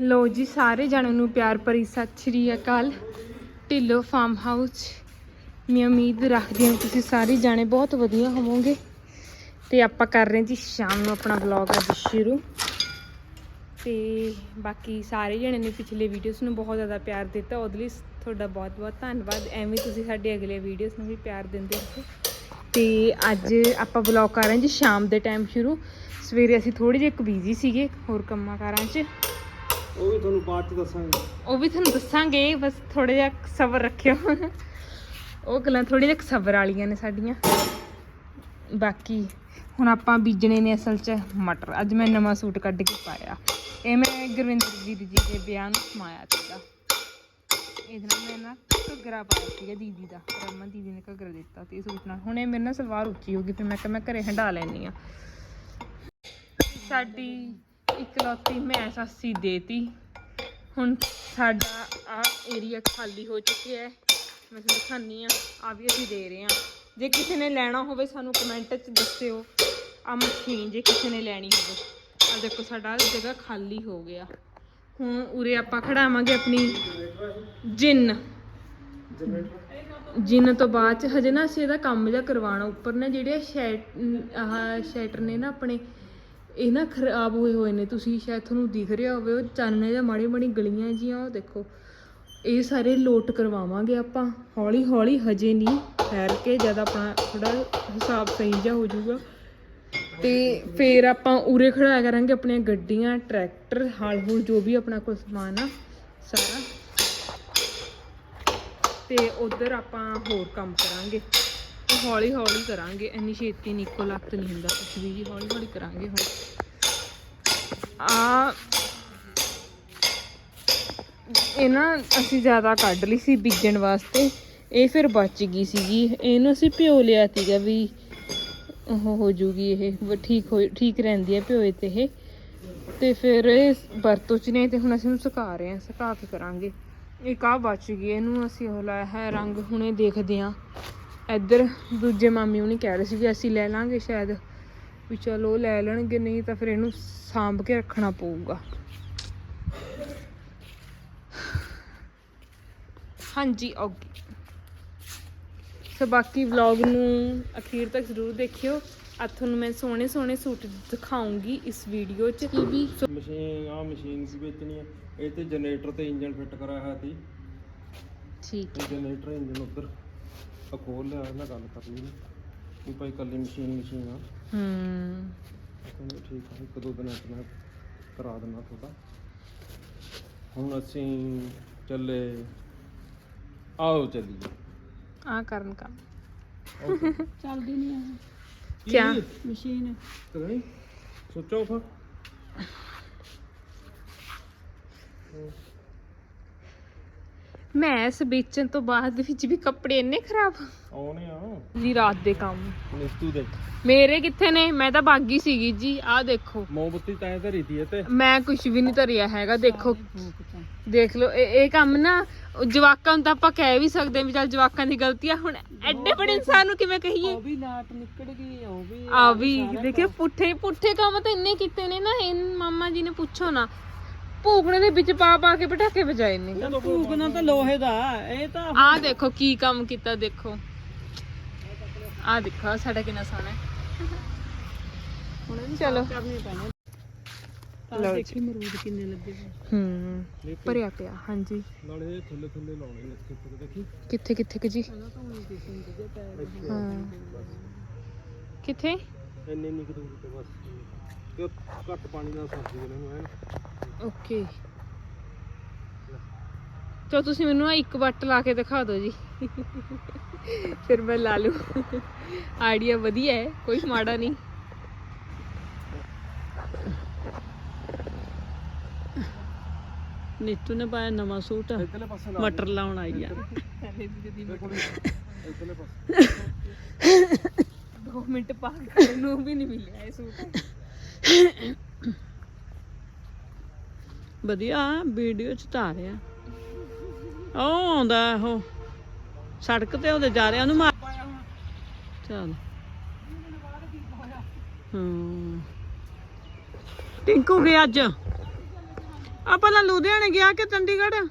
ਲੋ ਜੀ, ਸਾਰੇ ਜਣਿਆਂ ਨੂੰ ਪਿਆਰ ਭਰੀ ਸਤਿ ਸ਼੍ਰੀ ਅਕਾਲ। ਢਿੱਲੋ ਫਾਰਮ ਹਾਊਸ ਮੈਂ ਉਮੀਦ ਰੱਖਦੀ ਹਾਂ ਤੁਸੀਂ ਸਾਰੇ ਜਾਣੇ ਬਹੁਤ ਵਧੀਆ ਹੋਵੋਗੇ। ਤੇ ਆਪਾਂ ਕਰ ਰਹੇ ਜੀ, ਸ਼ਾਮ ਨੂੰ ਆਪਣਾ ਵਲੌਗ ਅੱਜ ਸ਼ੁਰੂ। ਤੇ ਬਾਕੀ ਸਾਰੇ ਜਣੇ ਨੇ ਪਿਛਲੇ ਵੀਡੀਓਜ਼ ਨੂੰ ਬਹੁਤ ਜ਼ਿਆਦਾ ਪਿਆਰ ਦਿੱਤਾ। ਉਹਦੇ ਲਈ ਤੁਹਾਡਾ ਬਹੁਤ ਬਹੁਤ ਧੰਨਵਾਦ। ਐਵੇਂ ਤੁਸੀਂ ਸਾਡੇ ਅਗਲੇ ਵੀਡੀਓਜ਼ ਨੂੰ ਵੀ ਪਿਆਰ ਦਿੰਦੇ ਰਹੋ। ਤੇ ਅੱਜ ਆਪਾਂ ਵਲੌਗ ਕਰ ਰਹੇ ਜੀ, ਸ਼ਾਮ ਦੇ ਟਾਈਮ ਸ਼ੁਰੂ। ਸਵੇਰੇ ਅਸੀਂ ਥੋੜੀ ਜਿਹੀ ਬਿਜ਼ੀ ਸੀਗੇ, ਹੋਰ ਕੰਮਾਂ ਕਾਰਾਂ 'ਚ। ਉਹ ਵੀ ਤੁਹਾਨੂੰ ਬਾਅਦ ਚ ਦੱਸਾਂਗੇ। ਉਹ ਵੀ ਤੁਹਾਨੂੰ ਦੱਸਾਂਗੇ, ਬਸ ਥੋੜਾ ਜਿਹਾ ਸਬਰ ਰੱਖਿਓ। ਉਹ ਗੱਲਾਂ ਥੋੜੀ ਜਿਹਾ ਸਬਰ ਵਾਲੀਆਂ ਨੇ ਸਾਡੀਆਂ। ਬਾਕੀ ਹੁਣ ਆਪਾਂ ਬੀਜਣੇ ਨੇ ਅਸਲ 'ਚ ਮਟਰ। ਅੱਜ ਮੈਂ ਨਵਾਂ ਸੂਟ ਕੱਢ ਕੇ ਪਾਇਆ। ਇਹ ਮੈਂ ਗੁਰਵਿੰਦਰ ਵੀਰ ਜੀ ਦੇ ਵਿਆਹ ਨੂੰ ਸਮਾਇਆ ਸੀਗਾ। ਇਹਦੇ ਨਾਲ ਮੈਂ ਨਾ ਘੱਗਰਾ ਪਾਇਆ ਸੀਗਾ ਦੀਦੀ ਦਾ। ਰਮਨ ਦੀਦੀ ਨੇ ਘੱਗਰਾ ਦਿੱਤਾ ਤੇ ਇਹ ਸੂਟ ਨਾਲ। ਹੁਣ ਇਹ ਮੇਰੇ ਨਾਲ ਸਲਵਾਰ ਉੱਚੀ ਹੋ ਗਈ, ਫਿਰ ਮੈਂ ਕਿਹਾ ਮੈਂ ਘਰੇ ਹੰਡਾ ਲੈਣੀ ਆ ਸਾਡੀ ਇਕਲੌਤੀ ਮੈਂ ਸਾਸੀ ਦੇਤੀ। ਹੁਣ ਸਾਡਾ ਆ ਏਰੀਆ ਖਾਲੀ ਹੋ ਚੁੱਕਿਆ ਹੈ। ਮੈਂ ਤੁਹਾਨੂੰ ਦਿਖਾਨੀ ਆ ਆ ਵੀ ਅਸੀਂ ਦੇ ਰਹੇ ਹਾਂ। ਜੇ ਕਿਸੇ ਨੇ ਲੈਣਾ ਹੋਵੇ ਸਾਨੂੰ ਕਮੈਂਟ 'ਚ ਦੱਸਿਓ। ਆ ਮਸ਼ੀਨ ਜੇ ਕਿਸੇ ਨੇ ਲੈਣੀ ਹੋਵੇ। ਆ ਦੇਖੋ, ਸਾਡਾ ਜਗ੍ਹਾ ਖਾਲੀ ਹੋ ਗਿਆ। ਹੁਣ ਉਰੇ ਆਪਾਂ ਖੜਾਵਾਂਗੇ ਆਪਣੀ ਜਿੰਨ। ਜਿੰਨ ਤੋਂ ਬਾਅਦ ਚ, ਹਜੇ ਨਾ ਅਸੀਂ ਇਹਦਾ ਕੰਮ ਜਿਹਾ ਕਰਵਾਉਣਾ। ਉੱਪਰ ਨਾ ਜਿਹੜੇ ਸ਼ੈਟ ਆਹ ਸ਼ੈਟਰ ਨੇ ਨਾ ਆਪਣੇ ਇਹ ਨਾ ਖਰਾਬ ਹੋਏ ਹੋਏ ਨੇ, ਤੁਸੀਂ ਸ਼ਾਇਦ ਤੁਹਾਨੂੰ ਦਿਖ ਰਿਹਾ ਹੋਵੇ, ਉਹ ਚਾਨਣੇ ਜਾਂ ਮਾੜੀ ਮਾੜੀ ਗਲੀਆਂ ਜੀਆਂ ਉਹ ਦੇਖੋ। ਇਹ ਸਾਰੇ ਲੋਟ ਕਰਵਾਵਾਂਗੇ ਆਪਾਂ, ਹੌਲੀ ਹੌਲੀ, ਹਜੇ ਨਹੀਂ, ਠਹਿਰ ਕੇ ਜਦ ਆਪਣਾ ਥੋੜਾ ਹਿਸਾਬ ਸਹੀ ਜਿਹਾ ਹੋ ਜਾਊਗਾ। ਤੇ ਫਿਰ ਆਪਾਂ ਉਰੇ ਖੜਾਇਆ ਕਰਾਂਗੇ ਆਪਣੀਆਂ ਗੱਡੀਆਂ, ਟਰੈਕਟਰ, ਹਲ ਹੁਲ ਜੋ ਵੀ ਆਪਣਾ ਕੋਲ ਸਮਾਨ ਆ, ਸਾਰਾ। ਤੇ ਉਧਰ ਆਪਾਂ ਹੋਰ ਕੰਮ ਕਰਾਂਗੇ। ਉਹ ਹੌਲੀ ਹੌਲੀ ਕਰਾਂਗੇ, ਇੰਨੀ ਛੇਤੀ ਨਹੀਂ ਇੱਕੋ ਲੱਤ ਨਹੀਂ ਹੁੰਦਾ ਕੁਛ ਵੀ ਹੌਲੀ ਹੌਲੀ ਕਰਾਂਗੇ ਹੁਣ। ਆ ਇਹ ਨਾ ਅਸੀਂ ਜ਼ਿਆਦਾ ਕੱਢ ਲਈ ਸੀ ਬੀਜਣ ਵਾਸਤੇ, ਇਹ ਫਿਰ ਬਚ ਗਈ ਸੀਗੀ। ਇਹਨੂੰ ਅਸੀਂ ਪਿਓ ਲਿਆ ਸੀਗਾ ਵੀ ਉਹ ਹੋ ਜੂਗੀ ਇਹ ਠੀਕ ਹੋ ਠੀਕ ਰਹਿੰਦੀ ਹੈ ਭਿਓਏ ਤੇ ਇਹ। ਤੇ ਫਿਰ ਇਹ ਵਰਤੋਂ ਚ ਨੇ ਤੇ ਹੁਣ ਅਸੀਂ ਇਹਨੂੰ ਸੁਕਾ ਰਹੇ ਹਾਂ, ਸੁਕਾ ਕੇ ਕਰਾਂਗੇ। ਇਹ ਆ ਬਚ ਗਈ, ਇਹਨੂੰ ਅਸੀਂ ਉਹ ਲਾਇਆ ਹੈ ਰੰਗ, ਹੁਣੇ ਦੇਖਦੇ ਹਾਂ। ਇੱਧਰ ਦੂਜੇ ਮਾਮੀ ਉਹਨੇ ਕਹਿ ਰਹੇ ਸੀ ਵੀ ਅਸੀਂ ਲੈ ਲਾਂਗੇ ਸ਼ਾਇਦ ਵੀ ਚਲੋ ਲੈ ਲੈਣਗੇ ਨਹੀਂ ਤਾਂ ਫਿਰ ਇਹਨੂੰ ਸਾਂਭ ਕੇ ਰੱਖਣਾ ਪਊਗਾ। ਹਾਂਜੀ ਓਕੇ। ਸੋ ਬਾਕੀ ਵਲੌਗ ਨੂੰ ਅਖੀਰ ਤੱਕ ਜ਼ਰੂਰ ਦੇਖਿਓ। ਅੱਜ ਤੁਹਾਨੂੰ ਮੈਂ ਸੋਹਣੇ ਸੋਹਣੇ ਸੂਟ ਦਿਖਾਉਂਗੀ ਇਸ ਵੀਡੀਓ 'ਚ। ਇਹ ਵੀ ਸੋ- ਮਸ਼ੀਨ ਆ ਮਸ਼ੀਨ ਵੀ ਵੇਚਣੀ ਹੈ ਇਹ ਤੇ ਜਨਰੇਟਰ ਤੇ ਇੰਜਨ ਫਿੱਟ ਕਰਾਇਆ ਹੋਇਆ ਸੀ। ਠੀਕ। ਜਨਰੇਟਰ ਇੰਜਨ ਉੱਧਰ। ਆ ਖੋਲ ਲਿਆ ਇਹਨਾਂ ਗੱਲ ਕਰ ਲਈ। ਵੀ ਭਾਈ ਕੱਲੀ ਮਸ਼ੀਨ ਮਸ਼ੀਨ ਆ। ਹੂੰ ਕਹਿੰਦੇ ਠੀਕ ਆ ਇੱਕ ਦੋ ਦਿਨਾਂ ਚ ਮੈਂ ਕਰਾ ਦੇਣਾ ਤੁਹਾਡਾ। ਹੁਣ ਅਸੀਂ ਚੱਲੇ ਆਓ ਚੱਲੀਏ। ਆ ਕਰਨ ਕੰਮ। ਚੱਲਦੀ ਨਹੀਂ ਆ। ਕਿਆ? ਮਸ਼ੀਨ। ਸੋਚੋ ਫਾ ਮੈਸ ਵੇਚਣ ਤੋਂ ਬਾਅਦ ਵਿੱਚ ਵੀ ਕੱਪੜੇ ਇੰਨੇ ਖਰਾਬ। ਆਉਣੇ ਆ। ਜੀ ਰਾਤ ਦੇ ਕੰਮ। ਨਿਸਤੂ ਦੇ। ਮੇਰੇ ਕਿੱਥੇ ਨੇ? ਮੈਂ ਤਾਂ ਬਾਗੀ ਸੀਗੀ ਜੀ ਆਹ ਦੇਖੋ। ਮੋਮਬੱਤੀ ਤਾਂ ਧਰੀ ਦੀ ਤੇ। ਮੈਂ ਕੁਝ ਵੀ ਨਹੀਂ ਧਰਿਆ ਹੈਗਾ ਦੇਖੋ। ਦੇਖ ਲਓ ਇਹ ਇਹ ਕੰਮ ਨਾ ਜਵਾਕਾਂ ਨੂੰ ਤਾਂ ਆਪਾਂ ਕਹਿ ਵੀ ਸਕਦੇ ਹਾਂ ਵੀ ਚੱਲ ਜਵਾਕਾਂ ਦੀ ਗਲਤੀ ਆ। ਹੁਣ ਐਡੇ ਬੜੇ ਇਨਸਾਨ ਨੂੰ ਕਿਵੇਂ ਕਹੀਏ? ਉਹ ਵੀ ਲਾਟ ਨਿਕਲ ਗਈ ਉਹ ਵੀ ਆ ਵੀ ਦੇਖਿਓ ਪੁੱਠੇ ਪੁੱਠੇ ਕੰਮ ਤਾਂ ਇੰਨੇ ਕੀਤੇ ਨੇ ਨਾ ਇਹ ਮਾਮਾ ਜੀ ਨੇ ਪੁੱਛੋ ਨਾ। ਭੂਖਣੇ ਦੇ ਵਿੱਚ ਪਾ ਪਾ ਕੇ ਪਟਾਕੇ ਵਜਾਏ ਨੇ। ਭੂਕਣਾ ਤਾਂ ਲੋਹੇ ਦਾ ਇਹ ਤਾਂ ਆਹ ਦੇਖੋ ਕੀ ਕੰਮ ਕੀਤਾ ਦੇਖੋ। ਆਹ ਦੇਖੋ ਆਹ ਸਾਡਾ ਕਿੰਨਾ ਸੋਹਣਾ ਹੈ। ਚਲੋ। ਕਰਨੇ ਪੈਣੇ ਤਾਂ ਲਓ ਦੇਖੀ ਮਰੂਦ ਕਿੰਨੇ ਲੱਗੇ ਹੋਏ। ਹੂੰ ਭਰਿਆ ਪਿਆ ਹਾਂਜੀ। ਨਾਲੇ ਇਹ ਥੱਲੇ ਥੱਲੇ ਲਾਉਣੇ ਨੇ ਇੱਥੇ ਉੱਪਰ ਦੇਖੀ। ਕਿੱਥੇ ਕਿੱਥੇ ਕੁ ਜੀ? ਪਹਿਲਾਂ ਤਾਂ ਉਹਨੇ ਦੇਖੀ ਜਿਹਦੇ ਪੈਰ ਇੱਥੇ ਹਾਂ। ਕਿੱਥੇ? ਇੰਨੇ ਨਹੀਂ ਦੂਰ ਤੇ ਬਸ। ਤੇ ਉਹ ਘੱਟ ਪਾਣੀ ਨਾਲ ਸਬਜ਼ੀ ਇਹਨਾਂ ਨੂੰ। ਐਨ ਓਕੇ। ਚਲੋ ਤੁਸੀਂ ਮੈਨੂੰ ਆਹ ਇੱਕ ਵੱਟ ਲਾ ਕੇ ਦਿਖਾ ਦਿਓ ਜੀ। ਫਿਰ ਮੈਂ ਲਾ ਲੂ ਆਈਡੀਆ ਵਧੀਆ ਹੈ ਕੋਈ ਮਾੜਾ ਨਹੀਂ। ਨੀਤੂ ਨੇ ਪਾਇਆ ਨਵਾਂ ਸੂਟ। ਇੱਧਰਲੇ ਪਾਸੇ ਲਾ ਮਟਰ ਲਾਉਣ ਆਈ ਆ। ਦੇਖੋ ਇੱਧਰਲੇ ਪਾਸੇ। 2 ਮਿੰਟ ਪਾ ਕਰਨ ਨੂੰ ਵੀ ਨਹੀਂ ਮਿਲਿਆ ਇਹ ਸੂਟ। ਵਧੀਆ ਵੀਡੀਓ ਚ ਤਾਂ ਆ ਰਿਹਾ। ਉਹ ਆਉਂਦਾ ਉਹ ਸੜਕ ਤੇ ਉਹਦੇ ਜਾ ਰਿਹਾ ਉਹਨੂੰ ਮਾਰ ਚੱਲ। ਹਾਂ। ਟਿੰਕੂ ਗਿਆ ਅੱਜ। ਆ ਪਹਿਲਾਂ ਲੁਧਿਆਣੇ ਗਿਆ ਕਿ ਚੰਡੀਗੜ੍ਹ?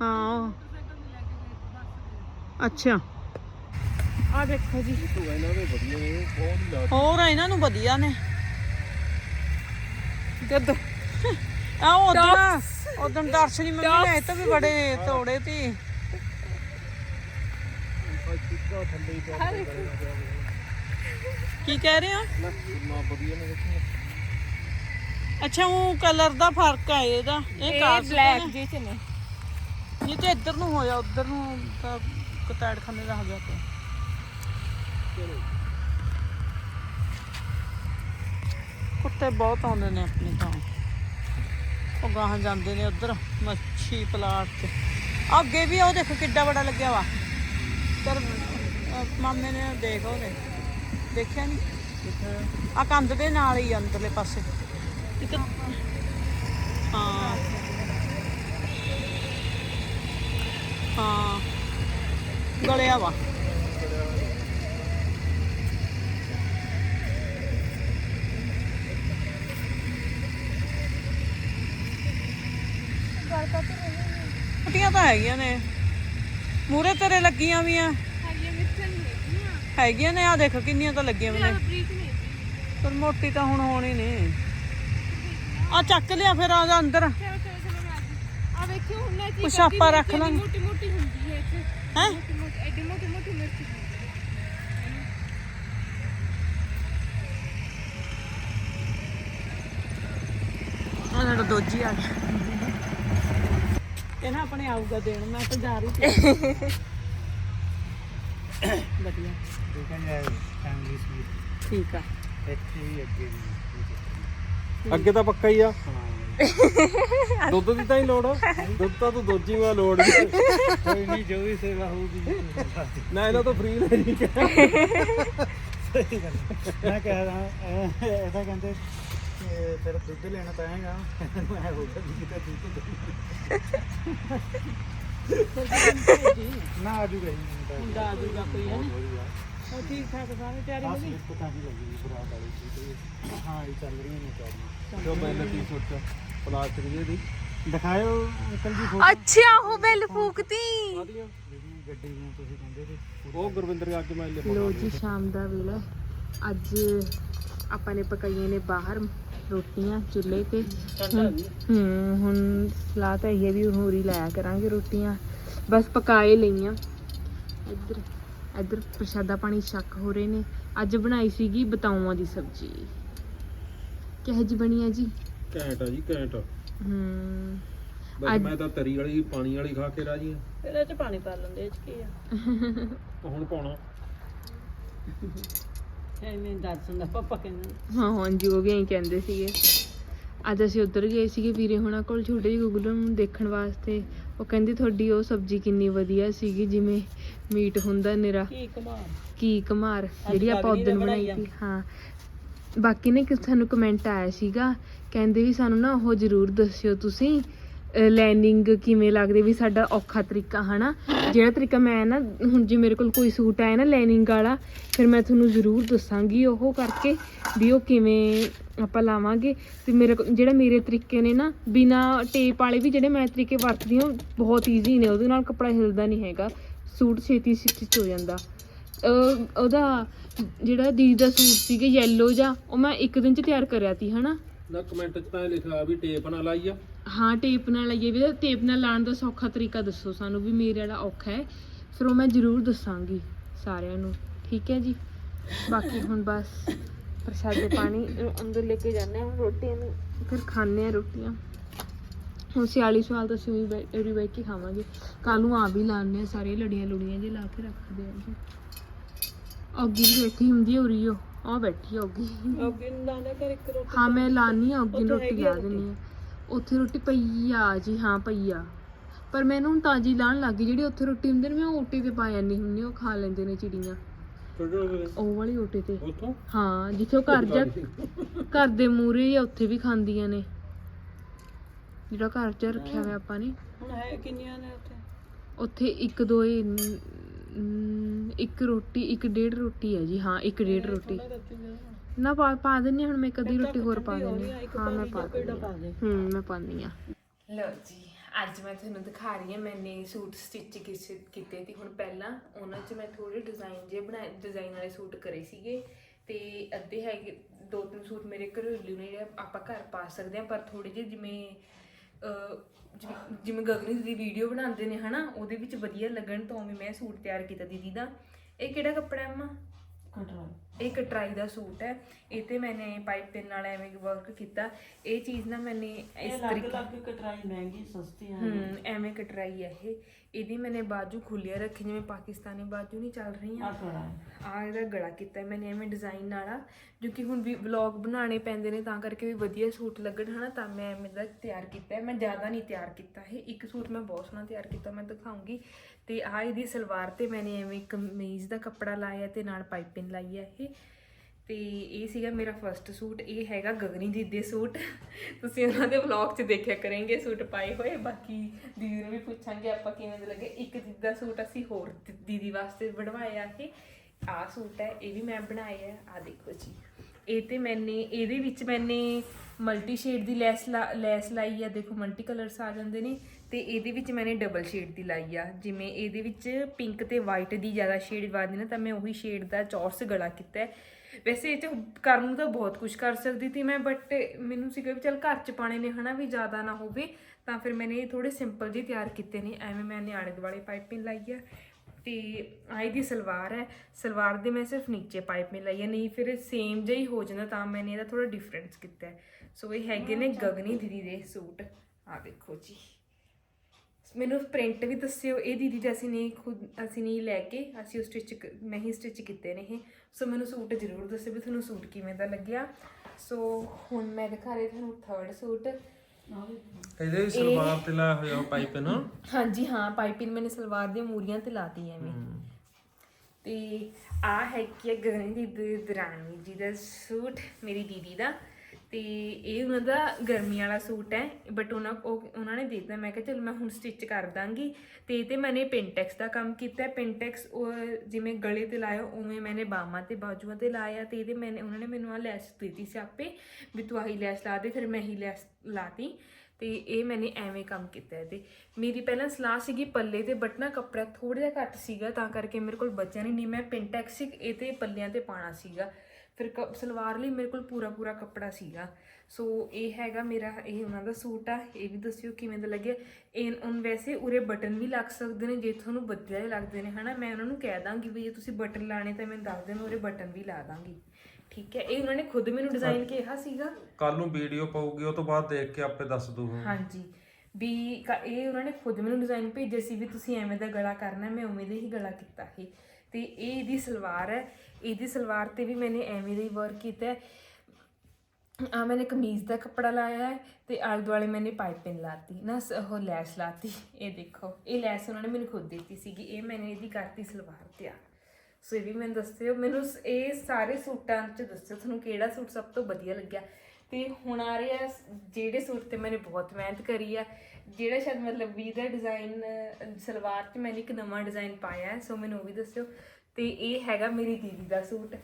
ਹਾਂ। ਅੱਛਾ। ਆ ਦੇਖੋ ਜੀ। ਤੂੰ ਇਹਨਾਂ ਦੇ ਵਧੀਆ ਨੇ ਬਹੁਤ ਹੀ ਲਾ ਹੋਰ ਇਹਨਾਂ ਨੂੰ ਵਧੀਆ ਨੇ। ਦੁੱਧ ਆ ਉਦੋਂ ਉਦੋਂ ਦਰਸ਼ਨੀ ਮੰਮੀ ਨੇ ਇਹ ਤਾਂ ਵੀ ਬੜੇ ਤੋੜੇ ਤੀ ਕੀ ਕਹਿ ਰਹੇ ਹੋ? ਅੱਛਾ ਉਹ ਕਲਰ ਦਾ ਫ਼ਰਕ ਹੈ ਇਹਦਾ। ਇਹ ਇਹ ਕਾਸ ਬਲੈਕ ਜੇ ਚ ਨੇ। ਨਹੀਂ ਤੇ ਇੱਧਰ ਨੂੰ ਹੋਇਆ ਉੱਧਰ ਨੂੰ ਤਾਂ ਕਤੈੜ ਖਾਨੇ ਦਾ ਹੋ ਗਿਆ। ਤੇ ਕੁੱਤੇ ਬਹੁਤ ਆਉਂਦੇ ਨੇ ਆਪਣੇ ਤਾਂ ਉਹ ਗਾਹਾਂ ਜਾਂਦੇ ਨੇ ਉੱਧਰ, ਮੱਛੀ ਪਲਾਟ ਤੇ ਅੱਗੇ ਵੀ ਉਹ ਦੇਖੋ ਕਿੱਡਾ ਬੜਾ ਲੱਗਿਆ ਵਾ। ਪਰ ਮਾਮੇ ਨੇ ਦੇਖ ਉਹਨੇ ਦੇਖਿਆ ਨਹੀਂ ਆ ਕੰਧ ਦੇ ਨਾਲ ਹੀ ਆ, ਅੰਦਰਲੇ ਪਾਸੇ। ਇੱਕ ਹਾਂ। ਹਾਂ। ਗਲਿਆ ਵਾ। ਹੈਗੀਆਂ ਨੇ। ਮੂਰੇ ਤੇਰੇ ਲੱਗੀਆਂ ਵੀ ਆ ਹਾਲੀਆਂ ਮਿਰਚਾਂ ਨਹੀਂ ਹੈਗੀਆਂ। ਹੈਗੀਆਂ ਨੇ ਆ ਦੇਖ ਕਿੰਨੀਆਂ ਤਾਂ ਲੱਗੀਆਂ ਵੀ ਨੇ। ਬਰੀਕ ਨਹੀਂ ਪਰ ਮੋਟੀ ਤਾਂ ਹੁਣ ਹੋਣੀ ਨਹੀਂ ਆ ਚੱਕ ਲਿਆ ਫਿਰ ਆ ਜਾ ਅੰਦਰ। ਚਲੋ ਚਲੋ ਚਲੋ ਮੈਂ ਆ ਗਈ ਆ ਵੇਖਿਓ ਹੁਣ ਨਾ ਕੁਛ ਆਪਾਂ ਰੱਖ ਲਾਂਗੇ। ਮੋਟੀ ਮੋਟੀ ਹੁੰਦੀ ਹੈ ਇੱਥੇ। ਹੈਂ? ਮੋਟੀ ਮੋਟੀ ਐਡੀ ਮੋਟੀ ਮੋਟੀ ਮਿਰਚ ਹੁੰਦੀ ਹੈ। ਆ ਸਾਡਾ ਦੋਜੀ ਆ ਗਿਆ ਇਹ ਨਾ ਆਪਣੇ ਆਊਗਾ ਦੇਣ ਮੈਂ ਤਾਂ ਜਾ ਰਹੀ ਸੀ। ਵਧੀਆ। ਠੀਕ ਆ। ਅੱਗੇ ਤਾਂ ਪੱਕਾ ਹੀ ਆ। ਦੁੱਧ ਦੀ ਤਾਂ ਹੀ ਲੋੜ ਆ। ਦੁੱਧ ਤਾਂ ਤੂੰ ਦੋਜੀ ਵਾ ਲੋੜ ਨਹੀਂ ਕੋਈ ਨਹੀਂ ਜੋ ਵੀ ਸੇਵਾ ਹੋਊਗੀ ਨਾ ਇਹਨਾਂ ਤੋਂ ਫ੍ਰੀ ਲੈ ਜੀ ਮੈਂ ਕਹਿ ਰਹਾ ਐਸਾ ਕਹਿੰਦੇ ਫਿਰ ਦੁੱਧ ਲੈਣਾ ਪਏਗਾ ਮੈਂ ਹੋਗਾ ਵੀ ਕਿਤੇ ਦੁੱਧ ਨਾ ਆਜੂ ਗਈ ਮੁੰਡਾ ਆ ਕੋਈ ਹੈ ਉਹ ਠੀਕ ਠਾਕ ਸਾਰੇ ਤਿਆਰੀ ਹੋ ਬਸ ਗਈ? ਇਸ ਤੋਂ ਤਾਂ ਹੀ ਲੱਗੀ ਬਰਾਤ ਵਾਲੀ ਸੀ ਤੇ ਹਾਂ ਇਹ ਚੱਲ ਰਹੀਆਂ ਨੇ ਤਿਆਰੀਆਂ। ਜੋ ਮੈਂ ਲੱਗੀ ਸੋਚਾ ਪਲਾਸਟਿਕ ਜਿਹੀ ਦੀ ਦਿਖਾਇਓ ਅੰਕਲ ਜੀ ਫੋਟੋ। ਅੱਛਾ ਉਹ ਬੈਲ ਫੂਕਤੀ। ਆਦੀਆਂ ਜਿਹੜੀ ਗੱਡੀ ਨੂੰ ਤੁਸੀਂ ਕਹਿੰਦੇ ਸੀ ਉਹ ਗੁਰਵਿੰਦਰ ਅੱਜ ਮੈਂ ਲੈ ਲੋ ਜੀ ਸ਼ਾਮ ਦਾ ਵੇਲਾ। ਅੱਜ ਆਪਾਂ ਨੇ ਪਕਾਈਆਂ ਨੇ ਬਾਹਰ। ਰੋਟੀਆਂ ਚੁੱਲ੍ਹੇ ਤੇ। ਹੁਣ- ਹੂੰ ਹੁਣ ਸਲਾਹ ਤਾਂ ਇਹ ਹੈ ਵੀ ਹੋਰੀ ਲਾਇਆ ਕਰਾਂਗੇ ਰੋਟੀਆਂ। ਬਸ ਪਕਾਏ ਲਈਆਂ। ਇੱਧਰ ਇੱਧਰ ਪ੍ਰਸ਼ਾਦਾ ਪਾਣੀ ਛੱਕ ਹੋ ਰਹੇ ਨੇ। ਅੱਜ ਬਣਾਈ ਸੀਗੀ ਬਤਾਊਆਂ ਦੀ ਸਬਜ਼ੀ। ਕਿਹੋ ਜੀ ਬਣੀ ਹੈ ਜੀ? ਘੈਂਟ ਆ ਜੀ ਘੈਂਟ। ਹੂੰ। ਬਸ ਅੱਜ- ਮੈਂ ਤਾਂ ਤਰੀ ਵਾਲੀ ਪਾਣੀ ਵਾਲੀ ਖਾ ਕੇ ਰਾਜੀ ਆ। ਇਹਦੇ ਚ ਪਾਣੀ ਪਾ ਲੈਂਦੇ ਇਹ ਚ ਕੀ ਆ? ਹੁਣ ਪਾਉਣਾ। ਐਵੇਂ ਦੱਸਣ ਦਾ ਪਾਪਾ ਕਹਿੰਦਾ ਹਾਂ ਹਾਂਜੀ ਉਹ ਵੀ ਐਂ ਕਹਿੰਦੇ ਸੀਗੇ। ਅੱਜ ਅਸੀਂ ਉੱਧਰ ਗਏ ਸੀਗੇ ਵੀਰੇ ਹੁਣਾਂ ਕੋਲ ਛੋਟੇ ਜਿਹੇ ਗੁੱਗਲ ਨੂੰ ਦੇਖਣ ਵਾਸਤੇ। ਉਹ ਕਹਿੰਦੇ ਤੁਹਾਡੀ ਉਹ ਸਬਜ਼ੀ ਕਿੰਨੀ ਵਧੀਆ ਸੀਗੀ ਜਿਵੇਂ ਮੀਟ ਹੁੰਦਾ ਨਿਰਾ। ਕੀ ਕਮਾਲ ਕੀ ਜਿਹੜੀ ਆਪਾਂ ਨੇ ਉਦੋਂ ਬਣਾਈ ਬਣਾਈ ਸੀ ਹਾਂ। ਬਾਕੀ ਨੇ ਕਿ ਸਾਨੂੰ ਕਮੈਂਟ ਆਇਆ ਸੀਗਾ ਕਹਿੰਦੇ ਵੀ ਸਾਨੂੰ ਨਾ ਉਹ ਜ਼ਰੂਰ ਦੱਸਿਓ ਤੁਸੀਂ ਲਾਈਨਿੰਗ ਕਿਵੇਂ ਲੱਗਦੀ ਵੀ ਸਾਡਾ ਔਖਾ ਤਰੀਕਾ, ਹਨਾ? ਜਿਹੜਾ ਤਰੀਕਾ ਮੈਂ ਨਾ, ਹੁਣ ਜੇ ਮੇਰੇ ਕੋਲ ਕੋਈ ਸੂਟ ਆਇਆ ਨਾ ਲਾਈਨਿੰਗ ਵਾਲਾ, ਫਿਰ ਮੈਂ ਤੁਹਾਨੂੰ ਜ਼ਰੂਰ ਦੱਸਾਂਗੀ ਉਹ ਕਰਕੇ ਵੀ ਉਹ ਕਿਵੇਂ ਆਪਾਂ ਲਾਵਾਂਗੇ। ਤੇ ਮੇਰੇ ਕੋਲ ਜਿਹੜਾ ਮੇਰੇ ਤਰੀਕੇ ਨੇ ਨਾ, ਬਿਨਾ ਟੇਪ ਵਾਲੇ ਵੀ ਜਿਹੜੇ ਮੈਂ ਤਰੀਕੇ ਵਰਤਦੀ ਹਾਂ ਬਹੁਤ ਈਜ਼ੀ ਨੇ। ਉਹਦੇ ਨਾਲ ਕੱਪੜਾ ਹਿਲਦਾ ਨਹੀਂ ਹੈਗਾ, ਸੂਟ ਛੇਤੀ ਸਟਿਚ ਹੋ ਜਾਂਦਾ। ਉਹਦਾ ਜਿਹੜਾ ਦੀਦੀ ਦਾ ਸੂਟ ਸੀਗਾ ਯੈਲੋ ਜਾਂ ਉਹ ਮੈਂ ਇੱਕ ਦਿਨ ਚ ਤਿਆਰ ਕਰਿਆ ਸੀ, ਹਨਾ? ਨਾ ਕਮੈਂਟ 'ਚ ਤਾਂ ਲਿਖਿਆ ਵੀ ਟੇਪ ਨਾਲ ਲਾਈ ਹਾਂ ਟੇਪ ਨਾਲ ਲਾਈਏ ਵੀ ਟੇਪ ਨਾਲ ਲਾਉਣ ਦਾ ਸੌਖਾ ਤਰੀਕਾ ਦੱਸੋ ਸਾਨੂੰ ਵੀ ਮੇਰੇ ਵਾਲਾ ਔਖਾ ਹੈ। ਫਿਰ ਉਹ ਮੈਂ ਜ਼ਰੂਰ ਦੱਸਾਂਗੀ ਸਾਰਿਆਂ ਨੂੰ ਠੀਕ ਹੈ ਜੀ? ਬਾਕੀ ਹੁਣ ਬਸ ਪ੍ਰਸ਼ਾਦੇ ਪਾਣੀ ਅ- ਅੰਦਰ ਲੈ ਕੇ ਜਾਂਦੇ ਹਾਂ ਰੋਟੀਆਂ ਨੂੰ। ਫਿਰ ਖਾਣੇ ਆ ਰੋਟੀਆਂ। ਹੁਣ ਸਿਆਲੀ ਸਵਾਲ ਤਾਂ ਅਸੀਂ ਬੈ- ਉਰੀ ਬੈਠ ਕੇ ਖਾਵਾਂਗੇ। ਕੱਲ ਨੂੰ ਆ ਵੀ ਲਾਣੇ ਆ ਸਾਰੇ ਲੜੀਆਂ ਲੁੜੀਆਂ ਜੇ ਲਾ ਕੇ ਰੱਖਦੇ ਆ ਜੀ। ਔਗੀ ਵੀ ਬੈਠੀ ਹੁੰਦੀ ਉਰੀ ਉਹ ਆ ਬੈਠੀ ਔਗੀ। ਉਹ ਗਿੰਦਾ ਦੇ ਕਰ ਇੱਕ ਰੋਟੀ ਹਾਂ ਮੈਂ ਲਾਨੀ ਆ ਔਗੀ ਰੋਟੀ ਲਾ ਦਿੰਨੀ ਆ ਉੱਥੇ ਰੋਟੀ ਪਈ ਆ ਜੀ ਹਾਂ ਪਈ ਆ ਪਰ ਮੈਨੂੰ ਹੁਣ ਤਾਜੀ ਲਾਣ ਲੱਗ ਗਈ ਜਿਹੜੀ ਉੱਥੇ ਰੋਟੀ ਹੁੰਦੀ ਨੇ ਮੈਂ ਉਹ ਓਟੇ ਤੇ ਪਾ ਜਾਂਦੀ ਹੁੰਦੀ ਆ, ਉਹ ਖਾ ਲੈਂਦੇ ਨੇ ਚਿੜੀਆਂ। ਉਹ ਵਾਲੀ ਓਟੇ ਤੇ। ਉਥੋਂ? ਹਾਂ ਜਿੱਥੇ ਉਹ ਘਰ ਜਾ ਘਰ ਦੇ ਮੂਰੇ ਜਾਂ ਉੱਥੇ ਵੀ ਖਾਂਦੀਆਂ ਨੇ। ਜਿਹੜਾ ਘਰ 'ਚ ਰੱਖਿਆ ਹੋਇਆ ਆਪਾਂ ਨੇ। ਹੁਣ ਹੈ ਕਿੰਨੀਆਂ ਨੇ ਉੱਥੇ? ਉੱਥੇ ਇੱਕ ਦੋ ਹੀ, ਨ- ਨ- ਇੱਕ ਰੋਟੀ ਇੱਕ ਡੇਢ ਰੋਟੀ ਹੈ ਜੀ ਹਾਂ ਇੱਕ ਡੇਢ ਰੋਟੀ। ਥੋੜ੍ਹਾ ਰੱਖੀ ਜਾਓ। ਨਾ ਪਾ ਪਾ ਦਿੰਨੀ ਹੁਣ ਮੈਂ ਕਦੀ ਰੋਟੀ ਹੋਰ ਪਾ ਦਿੰਨੀ ਹਾਂ। ਆ, ਮੈਂ ਪਾ ਦਿੰਨੀ ਪਾ ਹਾਂ। ਮੈਂ ਪਾਉਂਦੀ ਆ। ਲਓ ਜੀ ਅੱਜ ਮੈਂ ਤੁਹਾਨੂੰ ਦਿਖਾ ਰਹੀ ਹਾਂ ਮੈਨੇ ਸੂਟ ਸਟਿਚ ਕੀਤੇ ਤੇ ਹੁਣ ਪਹਿਲਾਂ ਉਹਨਾਂ 'ਚ ਮੈਂ ਥੋੜੇ ਡਿਜ਼ਾਈਨ ਜੇ ਬਣਾਏ ਡਿਜ਼ਾਈਨ ਵਾਲੇ ਸੂਟ ਕਰੇ ਸੀਗੇ। ਤੇ ਅੱਧੇ ਹੈਗੇ ਦੋ ਤਿੰਨ ਸੂਟ ਮੇਰੇ ਘਰੇਲੂ ਨੇ ਜਿਹੜੇ ਆਪਾਂ ਘਰ ਪਾ ਸਕਦੇ ਹਾਂ ਪਰ ਥੋੜੇ ਜਿਹੇ ਜਿਵੇਂ ਜਿਵੇਂ- ਗਗਨੀ ਦੀ ਵੀਡੀਓ ਬਣਾਉਂਦੇ ਨੇ ਹਨਾ ਉਹਦੇ ਵਿੱਚ ਵਧੀਆ ਲੱਗਣ ਤੋਂ ਉਵੇਂ ਮੈਂ ਸੂਟ ਤਿਆਰ ਕੀਤਾ ਦੀਦੀ ਦਾ। ਇਹ ਕਿਹੜਾ ਕੱਪੜਾ ਹੈ ਅੰਮਾ? ਕਟਰਾ ਇਹ ਕਟਰਾਈ ਦਾ ਸੂਟ ਹੈ। ਇਹ ਤੇ ਮੈਨੇ ਪਾਈਪ ਪਿੰਨ ਨਾਲ ਐਵੇਂ ਵਰਕ ਕੀਤਾ। ਇਹ ਚੀਜ਼ ਨਾ ਮੈਨੇ ਇਸ ਤਰੀਕੇ ਲੱਗ ਕਟਰਾਈ ਮਹਿੰਗੀ ਸਸਤੀ ਆ। ਹੂੰ ਐਵੇਂ ਕਟਰਾਈ ਹੈ ਇਹ। ਇਹਦੀ ਮੈਨੇ ਬਾਜੂ ਖੁੱਲੀਆਂ ਰੱਖੀ ਜਿਵੇਂ ਪਾਕਿਸਤਾਨੀ ਬਾਜੂ ਨਹੀਂ ਚੱਲ ਰਹੀਆਂ। ਆ ਇਹਦਾ ਗਲਾ ਕੀਤਾ ਹੈ ਮੈਨੇ ਐਵੇਂ ਡਿਜ਼ਾਈਨ ਨਾਲ ਆ। ਜੋ ਕਿ ਹੁਣ ਵੀ ਵਲੌਗ ਬਣਾਉਣੇ ਪੈਂਦੇ ਨੇ ਤਾਂ ਕਰਕੇ ਵੀ ਵਧੀਆ ਸੂਟ ਲੱਗਣ ਹਨਾ ਤਾਂ ਮੈਂ ਐਵੇਂ ਦਾ ਤਿਆਰ ਕੀਤਾ ਹੈ। ਮੈਂ ਜ਼ਿਆਦਾ ਨਹੀਂ ਤਿਆਰ ਕੀਤਾ ਇਹ। ਇੱਕ ਸੂਟ ਮੈਂ ਬਹੁਤ ਸੋਹਣਾ ਤਿਆਰ ਕੀਤਾ ਮੈਂ ਦਿਖਾਉਂਗੀ। ਤੇ ਆ ਇਹਦੀ ਸਲਵਾਰ ਤੇ ਮੈਨੇ ਐਵੇਂ ਕਮੀਜ਼ ਦਾ ਕੱਪੜਾ ਲਾਇਆ ਤੇ ਨਾਲ ਪਾਈਪਿੰਗ ਲਾਈ ਹੈ ਇਹ। ਤੇ ਇਹ ਸੀਗਾ ਮੇਰਾ ਫਰਸਟ ਸੂਟ, ਇਹ ਹੈਗਾ ਗਗਨੀ ਦੀ ਦੇ ਸੂਟ। ਤੁਸੀਂ ਉਹਨਾਂ ਦੇ ਵਲੌਗ 'ਚ ਦੇਖਿਆ ਕਰਨਗੇ, ਸੂਟ ਪਾਏ ਹੋਏ ਬਾਕੀ ਦੀਦੀ ਨੂੰ ਵੀ ਪੁੱਛਾਂਗੇ ਆਪਾਂ ਕਿਵੇਂ ਦੇ ਲੱਗੇ। ਇੱਕ ਦੀਦੀ ਦਾ ਸੂਟ ਅਸੀਂ ਹੋਰ ਦੀ- ਦੀਦੀ ਵਾਸਤੇ ਬਣਵਾਇਆ ਇਹ ਆਹ ਸੂਟ ਹੈ, ਇਹ ਵੀ ਮੈਂ ਬਣਾਏ ਹੈ। ਆ ਦੇਖੋ ਜੀ। ਇਹ ਤੇ ਮੈਨੇ, ਇਹਦੇ ਵਿੱਚ ਮੈਨੇ ਮਲਟੀ ਸ਼ੇਡ ਦੀ ਲੈਸ ਲਾ- ਲੈਸ ਲਾਈ ਆ, ਦੇਖੋ ਮਲਟੀ ਕਲਰਸ ਆ ਜਾਂਦੇ ਨੇ, ਤੇ ਇਹਦੇ ਵਿੱਚ ਮੈਨੇ ਡਬਲ ਸ਼ੇਡ ਦੀ ਲਾਈ ਆ। ਜਿਵੇਂ ਇਹਦੇ ਵਿੱਚ ਪਿੰਕ ਤੇ ਵਾਈਟ ਦੀ ਜ਼ਿਆਦਾ ਸ਼ੇਡ ਵਾਦੀ ਨਾ, ਤਾਂ ਮੈਂ ਉਹੀ ਸ਼ੇਡ ਦਾ ਚੌਰਸ ਗਲਾ ਕੀਤਾ ਵੈਸੇ ਇਹ ਚ ਕਰਨ ਨੂੰ ਤਾਂ ਬਹੁਤ ਕੁਝ ਕਰ ਸਕਦੀ ਸੀ ਮੈਂ ਬਟ ਮੈਨੂੰ ਸੀਗਾ ਵੀ ਚਲ ਘਰ ਚ ਪਾਣੇ ਨੇ ਹਨਾ, ਵੀ ਜ਼ਿਆਦਾ ਨਾ ਹੋਵੇ, ਤਾਂ ਫਿਰ ਮੈਨੇ ਇਹ ਥੋੜੇ ਸਿੰਪਲ ਜਿਹੇ ਤਿਆਰ ਕੀਤੇ ਨੇ, ਐਵੇਂ ਮੈਂ ਨਿਆਣੇ ਦੁਆਲੇ ਪਾਈਪਿੰਗ ਲਾਈ ਆ। ਤੇ ਆਈ ਦੀ ਸਲਵਾਰ ਹੈ। ਸਲਵਾਰ ਦੇ ਮੈਂ ਸਿਰਫ ਨੀਚੇ ਪਾਈਪਿੰਗ ਲਾਈ ਹੈ ਨਹੀਂ ਫਿਰ ਸੇਮ ਜਿਹਾ ਹੀ ਹੋ ਜਾਂਦਾ ਤਾਂ ਮੈਨੇ ਇਹਦਾ ਥੋੜਾ ਡਿਫਰੈਂਸ ਕੀਤਾ ਹੈ। ਸੋ ਇਹ ਹੈਗੇ ਨੇ ਗਗਨੀ ਦੀਦੀ ਦੇ ਸੂਟ। ਆ ਦੇਖੋ ਜੀ। ਮੈਨੂੰ ਪ੍ਰਿੰਟ ਵੀ ਦੱਸਿਓ ਇਹ ਦੀਦੀ ਦੇ ਅਸੀਂ ਨਹੀਂ ਖੁਦ ਅਸੀਂ ਨਹੀਂ ਲੈ ਕੇ ਅਸੀਂ ਉਹ ਸਟਿਚ ਮੈਂ ਹੀ ਸਟਿਚ ਕੀਤੇ ਨੇ ਇਹ। ਸੋ ਮੈਨੂੰ ਸੂਟ ਜ਼ਰੂਰ ਦੱਸਿਓ ਵੀ ਤੁਹਾਨੂੰ ਸੂਟ ਕਿਵੇਂ ਦਾ ਲੱਗਿਆ। ਸੋ ਹੁਣ ਮੈਂ ਦਿਖਾ ਰਹੀ ਤੁਹਾਨੂੰ ਥਰਡ ਸੂਟ। ਇਹਦੇ ਵੀ ਸਲਵਾਰ ਤੇ ਲਾਇਆ ਹੋਇਆ ਪਾਈਪ ਨਾ? ਹਾਂਜੀ ਹਾਂ ਪਾਈਪਿੰਗ ਮੈंने ਸਲਵਾਰ ਦੀਆਂ ਮੂਰੀਆਂ ਤੇ ਲਾਤੀ ਐਵੇਂ। ਤੇ ਆ ਹੈ ਕਿ ਗਗਨ ਦੀ ਦ- ਦਰਾਣੀ ਜੀ ਦਾ ਸੂਟ ਮੇਰੀ ਦੀਦੀ ਦਾ। ਤੇ ਇਹ ਉਹਨਾਂ ਦਾ ਗਰਮੀ ਵਾਲਾ ਸੂਟ ਹੈ ਬਟ ਉਹਨਾਂ ਉਹ ਉਹਨਾਂ ਨੇ ਦੇ ਦਿੱਤਾ। ਮੈਂ ਕਿਹਾ, ਚਲ ਮੈਂ ਹੁਣ ਸਟਿਚ ਕਰ ਦਾਂਗੀ। ਤੇ ਇਹ ਤੇ ਮੈਨੇ ਪਿੰਟੈਕਸ ਦਾ ਕੰਮ ਕੀਤਾ। ਪਿੰਟੈਕਸ ਉਹ ਜਿਵੇਂ ਗਲੇ ਤੇ ਲਾਇਆ ਉਵੇਂ ਮੈਨੇ ਬਾਹਾਂ ਤੇ ਬਾਜੂਆਂ ਤੇ ਲਾਇਆ ਤੇ ਇਹਦੇ ਮੈਨੇ, ਉਹਨਾਂ ਨੇ ਮੈਨੂੰ ਆ ਲੈਸ ਦਿੱਤੀ ਸੀ ਆਪੇ, ਵੀ ਤੂੰ ਆਹੀ ਲੈਸ ਲਾ ਦੇ, ਫਿਰ ਮੈਂ ਹੀ ਲੈਸ ਲਾਤੀ। ਤੇ ਇਹ ਮੈਨੇ ਐਵੇਂ ਕੰਮ ਕੀਤਾ ਇਹਦੇ। ਮੇਰੀ ਪਹਿਲਾਂ ਸਲਾਹ ਸੀਗੀ ਪੱਲੇ ਤੇ ਬਟ ਨਾ ਕੱਪੜਾ ਥੋੜਾ ਜਿਹਾ ਘੱਟ ਸੀਗਾ, ਤਾਂ ਕਰਕੇ ਮੇਰੇ ਕੋਲ ਬਚਿਆ ਨਹੀਂ ਨਹੀਂ, ਮੈਂ ਪਿੰਟੈਕਸ ਇਹ ਤੇ ਪੱਲਿਆਂ ਤੇ ਪਾਣਾ ਸੀਗਾ। ਫਿਰ ਕ- ਸਲਵਾਰ ਲਈ ਮੇਰੇ ਕੋਲ ਪੂਰਾ ਪੂਰਾ ਕੱਪੜਾ ਸੀਗਾ। ਸੋ ਇਹ ਹੈਗਾ ਮੇਰਾ ਇਹ ਉਹਨਾਂ ਦਾ ਸੂਟ ਆ। ਇਹ ਵੀ ਦੱਸਿਓ ਕਿਵੇਂ ਦਾ ਲੱਗਿਆ। ਇਹ ਹੁਣ ਵੈਸੇ ਉਰੇ ਬਟਨ ਵੀ ਲੱਗ ਸਕਦੇ ਨੇ ਜੇ ਤੁਹਾਨੂੰ ਵਧੀਆ ਲੱਗਦੇ ਨੇ ਹਨਾ। ਮੈਂ ਉਹਨਾਂ ਨੂੰ ਕਹਿ ਦਾਂਗੀ ਵੀ ਜੇ ਤੁਸੀਂ ਬਟਨ ਲਾਣੇ ਤਾਂ ਮੈਨੂੰ ਦੱਸ ਦੇਣਾ ਉਰੇ ਬਟਨ ਵੀ ਲਾ ਦਾਂਗੀ। ਠੀਕ ਹੈ। ਇਹ ਉਹਨਾਂ ਨੇ ਖੁਦ ਮੈਨੂੰ ਡਿਜ਼ਾਈਨ ਕਿਹਾ ਸੀਗਾ। ਕੱਲ ਨੂੰ ਵੀਡੀਓ ਪਾਉਗੀ ਉਹ ਤੋਂ ਬਾਅਦ ਦੇਖ ਕੇ ਆਪੇ ਦੱਸ ਦੂ ਹਾਂਜੀ। ਵੀ ਇਹ ਉਹਨਾਂ ਨੇ ਖੁਦ ਮੈਨੂੰ ਡਿਜ਼ਾਈਨ ਭੇਜੇ ਸੀ ਵੀ ਤੁਸੀਂ ਐਵੇਂ ਦਾ ਗਲਾ ਕਰਨਾ ਮੈਂ ਉਵੇਂ ਦਾ ਹੀ ਗਲਾ ਕੀਤਾ ਹੈ ਤੇ ਇਹ ਇਹਦੀ ਸਲਵਾਰ ਹੈ। ਇਹਦੀ ਸਲਵਾਰ ਤੇ ਵੀ ਮੈਨੇ ਐਵੇਂ ਦਾ ਹੀ ਵਰਕ ਕੀਤਾ ਹੈ। ਆ ਮੈਨੇ ਕਮੀਜ਼ ਦਾ ਕੱਪੜਾ ਲਾਇਆ ਹੈ ਤੇ ਆਲ ਦੁਆਲੇ ਮੈਨੇ ਪਾਈਪਿੰਗ ਲਾਤੀ, ਨਾ ਉਹ ਲੈਸ ਲਾਤੀ, ਇਹ ਦੇਖੋ, ਇਹ ਲੈਸ ਉਹਨਾਂ ਨੇ ਮੈਨੂੰ ਖੁਦ ਦਿੱਤੀ ਸੀਗੀ, ਇਹ ਮੈਨੇ ਇਹਦੀ ਕਰਤੀ ਸਲਵਾਰ ਤੇ ਆ। ਸੋ ਇਹ ਵੀ ਮੈਨੂੰ ਦੱਸਿਓ, ਮੈਨੂੰ ਇਹ ਸਾਰੇ ਸੂਟਾਂ 'ਚ ਦੱਸਿਓ, ਤੁਹਾਨੂੰ ਕਿਹੜਾ ਸੂਟ ਸਭ ਤੋਂ ਵਧੀਆ ਲੱਗਿਆ? ਤੇ ਹੁਣ ਆ ਰਿਹਾ ਜਿਹੜੇ ਸੂਟ ਤੇ ਮੈਨੇ ਬਹੁਤ ਮਿਹਨਤ ਕਰੀ ਆ, ਜਿਹੜਾ ਸ਼ਾਇਦ ਮਤਲਬ ਵੀ ਦਾ ਡਿਜ਼ਾਈਨ ਸਲਵਾਰ 'ਚ ਮੈਨੇ ਇੱਕ ਨਵਾਂ ਡਿਜ਼ਾਈਨ ਪਾਇਆ ਸੋ ਮੈਨੂੰ ਉਹ ਵੀ ਦੱਸਿਓ। ਤੇ ਇਹ ਹੈਗਾ ਮੇਰੀ ਦੀਦੀ ਦਾ ਸੂਟ।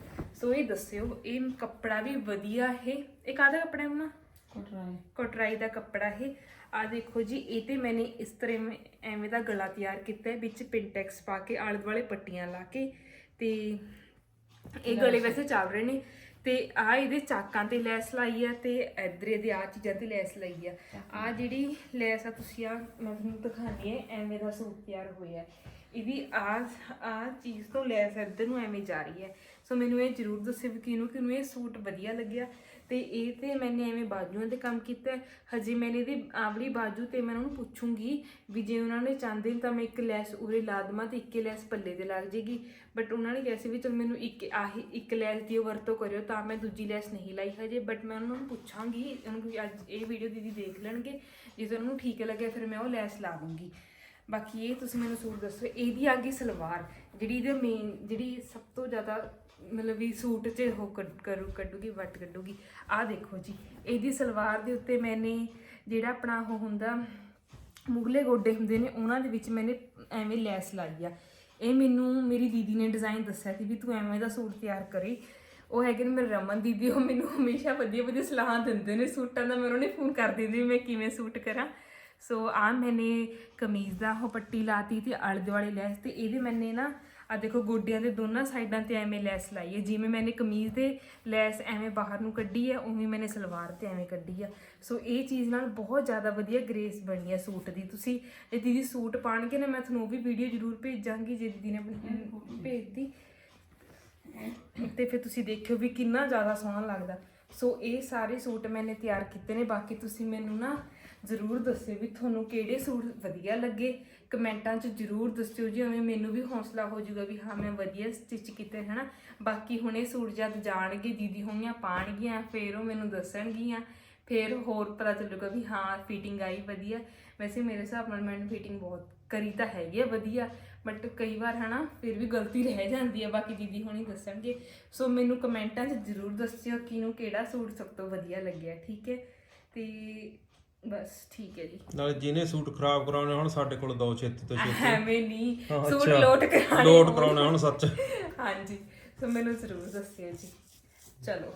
ਸੋ ਇਹ ਦੱਸਿਓ ਇਹ ਕੱਪੜਾ ਵੀ ਵਧੀਆ ਹੈ। ਇਹ ਕਾਹਦਾ ਕੱਪੜਾ ਹੈ ਮਮਾ? ਕਟਰਾਈ। ਕਟਰਾਈ ਦਾ ਕੱਪੜਾ ਹੈ। ਆ ਦੇਖੋ ਜੀ ਇਹ ਤੇ ਮੈंने ਇਸ ਤਰ੍ਹਾਂ ਐਵੇਂ- ਦਾ ਗਲਾ ਤਿਆਰ ਕੀਤਾ ਹੈ ਵਿੱਚ ਪਿੰਟੈਕਸ ਪਾ ਕੇ ਆਲੇ ਦੁਆਲੇ ਪੱਟੀਆਂ ਲਾ ਕੇ ਤੇ ਇਹ ਗਲੇ ਵੈਸੇ ਚੱਲ ਰਹੇ ਨੇ। ਤੇ ਆ ਇਹਦੇ ਚਾਕਾਂ ਤੇ ਲੈਸ ਲਾਈ ਆ ਤੇ ਇਧਰ ਇਹਦੇ ਆ ਚੀਜ਼ਾਂ ਤੇ ਲੈਸ ਲਾਈ ਆ। ਆ ਜਿਹੜੀ ਲੈਸ ਆ ਤੁਸੀਂ ਆ ਮੈਂ ਤੁਹਾਨੂੰ ਦਿਖਾਣੀ ਹੈ ਐਵੇਂ ਦਾ ਸੂਟ ਤਿਆਰ ਹੋਇਆ। ਇਹਦੀ ਆ ਆ ਚੀਜ਼ ਤੋਂ ਲੈਸ ਇੱਧਰ ਨੂੰ ਐਵੇਂ ਜਾ ਰਹੀ ਹੈ। ਸੋ ਮੈਨੂੰ ਇਹ ਜ਼ਰੂਰ ਦੱਸਿਓ ਵੀ ਕਿਹਨੂੰ ਕਿਹਨੂੰ ਇਹ ਸੂਟ ਵਧੀਆ ਲੱਗਿਆ। ਤੇ ਇਹ ਤੇ ਮੈਨੇ ਐਵੇਂ ਬਾਜੂਆਂ ਤੇ ਕੰਮ ਕੀਤਾ। ਹਜੇ ਮੈਨੇ ਇਹਦੀ ਆਵਲੀ ਬਾਜੂ ਤੇ ਮੈਂ ਉਹਨਾਂ ਨੂੰ ਪੁੱਛੂੰਗੀ ਵੀ ਜੇ ਉਹਨਾਂ ਨੇ ਚਾਹੁੰਦੇ ਨੇ ਤਾਂ ਮੈਂ ਇੱਕ ਲੈਸ ਉਰੇ ਲਾ ਦੇਵਾਂ ਤੇ ਇੱਕੇ ਲੈਸ ਪੱਲੇ ਤੇ ਲੱਗ ਜੇਗੀ। ਬਟ ਉਹਨਾਂ ਨੇ ਕਿਹਾ ਸੀ ਵੀ ਚਲ ਮੈਨੂੰ ਇੱਕ ਆਹੀ, ਇੱਕ ਲੈਸ ਦੀ ਓ ਵਰਤੋਂ ਕਰਿਓ ਤਾਂ ਮੈਂ ਦੂਜੀ ਲੈਸ ਨਹੀਂ ਲਾਈ ਹਜੇ। ਬਟ ਮੈਂ ਉਹਨਾਂ ਨੂੰ ਪੁੱਛਾਂਗੀ, ਉਹਨਾਂ ਨੂੰ ਅੱਜ ਇਹ ਵੀਡੀਓ ਦੀਦੀ ਦੇਖ ਲੈਣਗੇ। ਜੇ ਤਾਂ ਉਹਨਾਂ ਨੂੰ ਠੀਕ ਲੱਗਿਆ ਫਿਰ ਮੈਂ ਉਹ ਲੈਸ ਲਾ ਦੂੰਗੀ। ਬਾਕੀ ਇਹ ਤੁਸੀਂ ਮੈਨੂੰ ਸੂਟ ਦੱਸੋ, ਇਹਦੀ ਆ ਗਈ ਸਲਵਾਰ, ਜਿਹੜੀ ਇਹਦੇ ਮੇਨ ਜਿਹੜੀ ਸਭ ਤੋਂ ਜ਼ਿਆਦਾ ਮਤਲਬ ਵੀ ਸੂਟ 'ਚ ਉਹ ਕੱਢ- ਕਰੂ, ਕੱਢੂਗੀ, ਵੱਟ ਕੱਢੂਗੀ, ਆਹ ਦੇਖੋ ਜੀ, ਇਹਦੀ ਸਲਵਾਰ ਦੇ ਉੱਤੇ ਮੈਨੇ ਜਿਹੜਾ ਆਪਣਾ ਉਹ ਹੁੰਦਾ, ਮੁਗਲੇ ਗੋਡੇ ਹੁੰਦੇ ਨੇ, ਉਹਨਾਂ ਦੇ ਵਿੱਚ ਮੈਨੇ ਐਵੇਂ ਲੈਸ ਲਾਈ ਆ। ਇਹ ਮੈਨੂੰ, ਮੇਰੀ ਦੀਦੀ ਨੇ ਡਿਜ਼ਾਈਨ ਦੱਸਿਆ ਸੀ ਵੀ ਤੂੰ ਐਵੇਂ ਦਾ ਸੂਟ ਤਿਆਰ ਕਰੀ। ਉਹ ਹੈਗੇ ਨੇ ਮੇਰੇ ਰਮਨ ਦੀਦੀ, ਉਹ ਮੈਨੂੰ ਹਮੇਸ਼ਾ ਵਧੀਆ ਵਧੀਆ ਸਲਾਹਾਂ ਦਿੰਦੇ ਨੇ ਸੂਟਾਂ ਦਾ, ਮੈਂ ਉਹਨਾਂ ਨੂੰ ਫੋਨ ਕਰ ਦਿੰਦੀ ਮੈਂ ਕਿਵੇਂ ਸੂਟ ਕਰਾਂ। ਸੋ ਆ ਮੈਨੇ ਕਮੀਜ਼ ਦਾ ਉਹ ਪੱਟੀ ਲਾਤੀ ਤੇ ਆਲੇ ਦੁਆਲੇ ਲੈਸ ਤੇ ਇਹਦੇ ਮੈਨੇ ਨਾ ਆ ਦੇਖੋ ਗੋਡਿਆਂ ਦੇ ਦੋਨਾਂ ਸਾਈਡਾਂ ਤੇ ਐਵੇਂ ਲੈਸ ਲਾਈ ਹੈ। ਜਿਵੇਂ ਮੈਨੇ ਕਮੀਜ਼ ਦੇ ਲੈਸ ਐਵੇਂ ਬਾਹਰ ਨੂੰ ਕੱਢੀ ਹੈ, ਉਵੇਂ ਮੈਨੇ ਸਲਵਾਰ ਤੇ ਐਵੇਂ ਕੱਢੀ ਆ। ਸੋ ਇਹ ਚੀਜ਼ ਨਾਲ ਬਹੁਤ ਜ਼ਿਆਦਾ ਵਧੀਆ ਗ੍ਰੇਸ ਬਣੀ ਹੈ ਸੂਟ ਦੀ। ਤੁਸੀਂ ਜੇ ਦੀਦੀ ਸੂਟ ਪਾਣਗੇ ਨਾ, ਮੈਂ ਤੁਹਾਨੂੰ ਉਹ ਵੀ ਵੀਡੀਓ ਜ਼ਰੂਰ ਭੇਜਾਂਗੀ ਜੇ ਦੀਦੀ ਨੇ ਭੇਜਦੀ ਭੇਜਤੀ। ਤੇ ਫਿਰ ਤੁਸੀਂ ਦੇਖਿਓ ਵੀ ਕਿੰਨਾ ਜ਼ਿਆਦਾ ਸੋਹਣਾ ਲੱਗਦਾ। ਸੋ ਇਹ ਸਾਰੇ ਸੂਟ ਮੈਨੇ ਤਿਆਰ ਕੀਤੇ ਨੇ। ਬਾਕੀ ਤੁਸੀਂ ਮੈਨੂੰ ਨਾ ਜ਼ਰੂਰ ਦੱਸਿਓ ਵੀ ਤੁਹਾਨੂੰ ਕਿਹੜੇ ਸੂਟ ਵਧੀਆ ਲੱਗੇ। ਕਮੈਂਟਾਂ 'ਚ ਜ਼ਰੂਰ ਦੱਸਿਓ ਜੀ ਐਵੇਂ ਮੈਨੂੰ ਵੀ ਹੌਸਲਾ ਹੋ ਜਾਊਗਾ ਵੀ ਹਾਂ, ਮੈਂ ਵਧੀਆ ਸਟਿਚ ਕੀਤੇ, ਹਨਾ। ਬਾਕੀ ਹੁਣ ਇਹ ਸੂਟ ਜਦ ਜਾਣਗੇ, ਦੀਦੀ ਹੋਣਗੀਆਂ ਪਾਣਗੀਆਂ, ਫਿਰ ਉਹ ਮੈਨੂੰ ਦੱਸਣਗੀਆਂ। ਫਿਰ ਹੋਰ ਪਤਾ ਚੱਲੂਗਾ ਵੀ ਹਾਂ ਫਿਟਿੰਗ ਆਈ ਵਧੀਆ। ਵੈਸੇ ਮੇਰੇ ਹਿਸਾਬ ਨਾਲ ਮੈਨੂੰ ਫਿਟਿੰਗ ਬਹੁਤ ਕਰੀ ਤਾਂ ਹੈਗੀ ਆ, ਵਧੀਆ। ਬਟ ਕਈ ਵਾਰ, ਹਨਾ, ਫਿਰ ਵੀ ਗਲਤੀ ਰਹਿ ਜਾਂਦੀ ਹੈ ਬਾਕੀ ਦੀਦੀ ਹੋਣੀ ਦੱਸਣਗੇ। ਸੋ ਮੈਨੂੰ ਕਮੈਂਟਾਂ 'ਚ ਜ਼ਰੂਰ ਦੱਸਿਓ ਕਿਹਨੂੰ ਕਿਹੜਾ ਸੂਟ ਸਭ ਤੋਂ ਵਧੀਆ ਲੱਗਿਆ, ਠੀਕ ਹੈ? ਤੇ ਬਸ ਠੀਕ ਹੈ ਜੀ। ਨਾਲੇ ਜਿਹਨੇ ਸੂਟ ਖਰਾਬ ਕਰਾਉਣੇ ਹੁਣ ਸਾਡੇ ਕੋਲ ਦੋ ਛੇਤੀ ਤੋਂ ਛੇਤੀ। ਐਵੇਂ ਨਹੀਂ ਹਾਂ, ਸੂਟ ਅੱਛਾ। ਲੋਟ ਕਰਾਣੇ ਲੋਟ। ਕਰਾਉਣੇ ਹੁਣ ਸੱਚ। ਹਾਂਜੀ ਸੋ ਮੈਨੂੰ ਜ਼ਰੂਰ ਦੱਸਿਓ ਜੀ। ਚਲੋ।